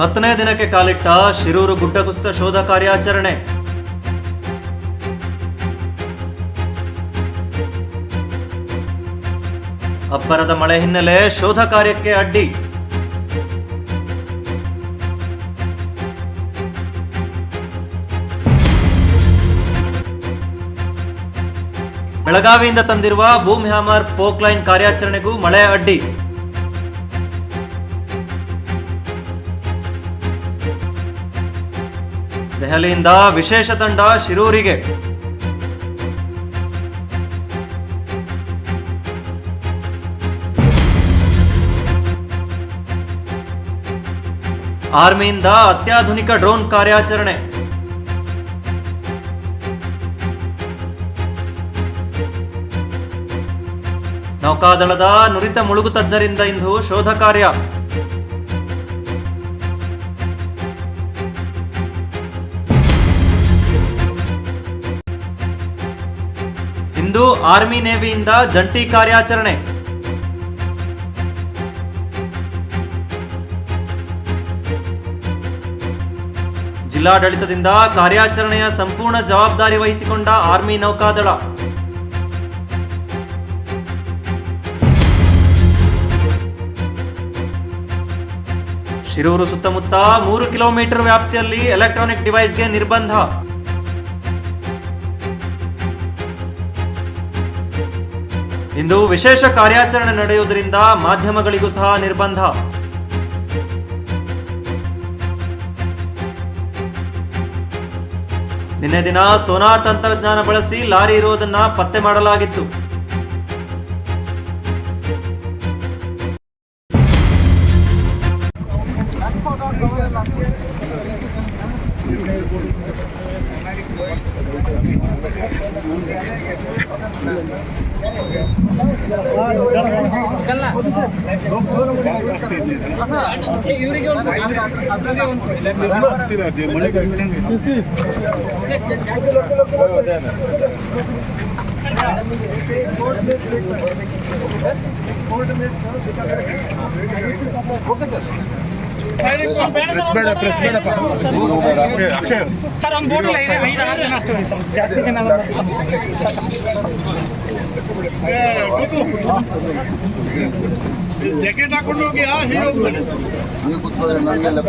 ಹತ್ತನೇ ದಿನಕ್ಕೆ ಕಾಲಿಟ್ಟ ಶಿರೂರು ಗುಡ್ಡ ಕುಸಿತ ಶೋಧ ಕಾರ್ಯಾಚರಣೆ. ಅಬ್ಬರದ ಮಳೆ ಹಿನ್ನೆಲೆ ಶೋಧ ಕಾರ್ಯಕ್ಕೆ ಅಡ್ಡಿ. ಬೆಳಗಾವಿಯಿಂದ ತಂದಿರುವ ಬೂಮ್ ಹ್ಯಾಮರ್ ಪೋಕ್ಲೈನ್ ಕಾರ್ಯಾಚರಣೆಗೂ ಮಳೆ ಅಡ್ಡಿ. ದೆಹಲಿಯಿಂದ ವಿಶೇಷ ತಂಡ ಶಿರೂರಿಗೆ. ಆರ್ಮಿಯಿಂದ ಅತ್ಯಾಧುನಿಕ ಡ್ರೋನ್ ಕಾರ್ಯಾಚರಣೆ. ನೌಕಾದಳದ ನುರಿತ ಮುಳುಗು ತಜ್ಞರಿಂದ ಇಂದು ಶೋಧ ಕಾರ್ಯ. ಇಂದು ಆರ್ಮಿ ನೇವಿಯಿಂದ ಜಂಟಿ ಕಾರ್ಯಾಚರಣೆ. ಜಿಲ್ಲಾಡಳಿತದಿಂದ ಕಾರ್ಯಾಚರಣೆಯ ಸಂಪೂರ್ಣ ಜವಾಬ್ದಾರಿ ವಹಿಸಿಕೊಂಡ ಆರ್ಮಿ ನೌಕಾದಳ. ಶಿರೂರು ಸುತ್ತಮುತ್ತ ಮೂರು ಕಿಲೋಮೀಟರ್ ವ್ಯಾಪ್ತಿಯಲ್ಲಿ ಎಲೆಕ್ಟ್ರಾನಿಕ್ ಡಿವೈಸ್ಗೆ ನಿರ್ಬಂಧ. ಇಂದು ವಿಶೇಷ ಕಾರ್ಯಾಚರಣೆ ನಡೆಯುವುದರಿಂದ ಮಾಧ್ಯಮಗಳಿಗೂ ಸಹ ನಿರ್ಬಂಧ. ನಿನ್ನೆ ದಿನ ಸೋನಾರ್ ತಂತ್ರಜ್ಞಾನ ಬಳಸಿ ಲಾರಿ ಇರುವುದನ್ನ ಪತ್ತೆ ಮಾಡಲಾಗಿತ್ತು. ಓಕೆ ಸರ್ ಪ್ರೆಸ್ ಬೇಡ ಪ್ರೆಸ್ ಬೇಡಪ್ಪ ಅಕ್ಷಯ್. ಸರ್ ಒಂದು ಬೋರ್ಡ್ ಐದು ಐದು ಆರು ಜನ ಅಷ್ಟೇ ಸರ್. ಜಾಸ್ತಿ ಜನ ಜಾಕೆಟ್ ಹಾಕೊಂಡು ಹೋಗಿ ಆ ಹೀಗೆ ಹೋಗ್ಬೇಡಿ ನೀವು ಕೂತ್ಕೊಂಡ್ರೆ ನನಗೆಲ್ಲ.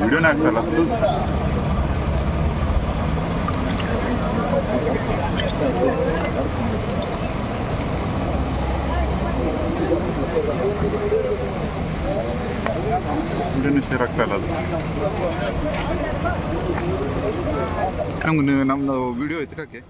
ವಿಡಿಯೋನೇ ಆಗ್ತಲ್ಲ ವಿಡಿಯೋನೇ ಶೇರ್ ಆಗ್ತಾ ಇಲ್ಲ ಅದು. ನಮ್ಗೆ ನೀವು ನಮ್ದು ವಿಡಿಯೋ ಎತ್ತಕಕ್ಕೆ